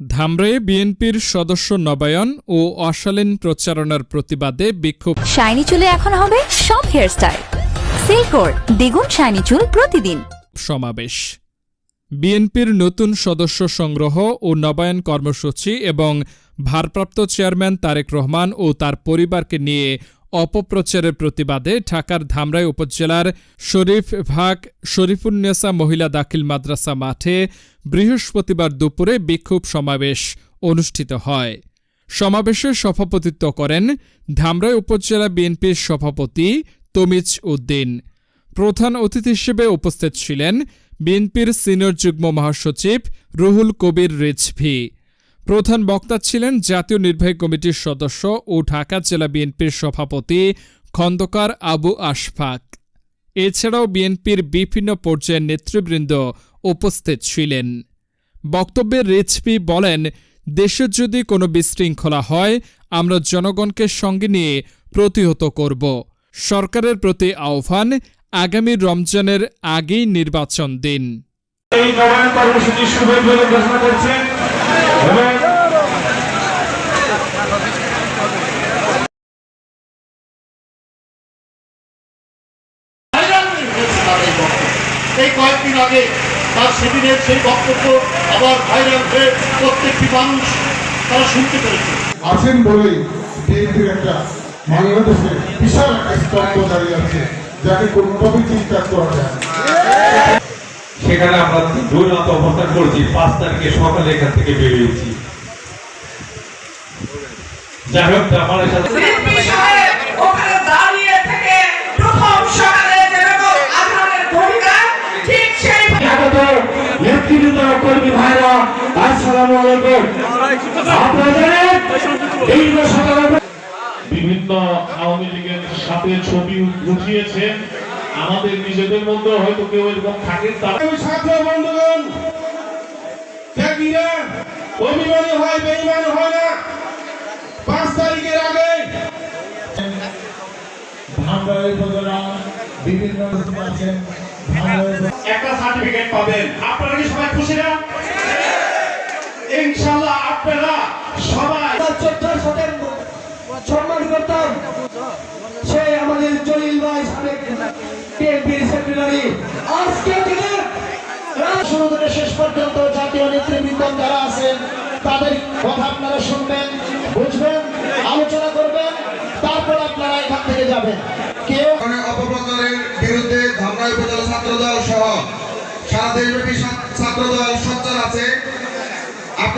ধামরায়ে বিএনপির সদস্য নবায়ন ও অশালীন প্রচারণার প্রতিবাদে বিক্ষোভ। শাইনি চুলে এখন হবে সব হেয়ারস্টাইল সিল্কোর দ্বিগুণ শাইনি চুল প্রতিদিন। সমাবেশ। বিএনপির নতুন সদস্য সংগ্রহ ও নবায়ন কর্মসূচি এবং ভারপ্রাপ্ত চেয়ারম্যান তারেক রহমান ও তার পরিবারকে নিয়ে অপপ্রচারের প্রতিবাদে ঢাকার ধামরাই উপজেলার শরীফ ভাগ শরীফুন্নেসা মহিলা দাখিল মাদ্রাসা মাঠে বৃহস্পতিবার দুপুরে বিক্ষোভ সমাবেশ অনুষ্ঠিত হয়। সমাবেশে সভাপতিত্ব করেন ধামরাই উপজেলা বিএনপির সভাপতি তমিজ উদ্দিন। প্রধান অতিথি হিসেবে উপস্থিত ছিলেন বিএনপির সিনিয়র যুগ্ম মহাসচিব রুহুল কবির রিজভি। প্রধান বক্তা ছিলেন জাতীয় নির্বাহী কমিটির সদস্য ও ঢাকা জেলা বিএনপির সভাপতি খন্দকার আবু আশফাক। এছাড়াও বিএনপির বিভিন্ন পর্যায়ের নেতৃবৃন্দ উপস্থিত ছিলেন। বক্তব্যে রিজভি বলেন, দেশে যদি কোনো বিশৃঙ্খলা হয়, আমরা জনগণকে সঙ্গে নিয়ে প্রতিহত করব। সরকারের প্রতি আহ্বান, আগামী রমজানের আগেই নির্বাচন দিন। এই কয়েকদিন আগে তার সেদিনের সেই বক্তব্য আবার ভাইরাল হয়ে প্রত্যেকটি মানুষ তারা শুনতে পেরেছে আছেন বলেই বিএনপির একটা বাংলাদেশে বিশাল একটা স্তম্ভ দাঁড়িয়ে আছে, যাকে কোনোভাবে চিন্তা করা যায়। সেখানে আমরা দুর্নত অবস্থান করছি। পাঁচ তারিখে সকালে এখান থেকে বেরিয়েছি। যাই হোক আমার সাথে নেতৃবৃন্দ কর্মী ভাইরা আসসালামু আলাইকুম। আপনাদের বিভিন্ন আওয়ামী লীগের সাথে ছবি উঠিয়েছেন আমাদের নিজেদের মধ্যে হয়তো কেউ এরকম থাকে তারা সাথে বন্ধুগণ ত্যাগীরা অভিমানী হয় বেইমানি হয় না। পাঁচ তারিখের আগে ধামরাই উপজেলা বিভিন্ন আছেন একটা সার্টিফিকেট পাবেন। আপনারা কি সবাই খুশি না? জলিল ভাই বুঝবেন, আলোচনা করবেন, তারপর আপনারা এখান থেকে যাবেন। কেউ বিরুদ্ধে ধামরাই উপজেলা ছাত্রদল সারা দেশব্যাপী সোচ্চার আছে।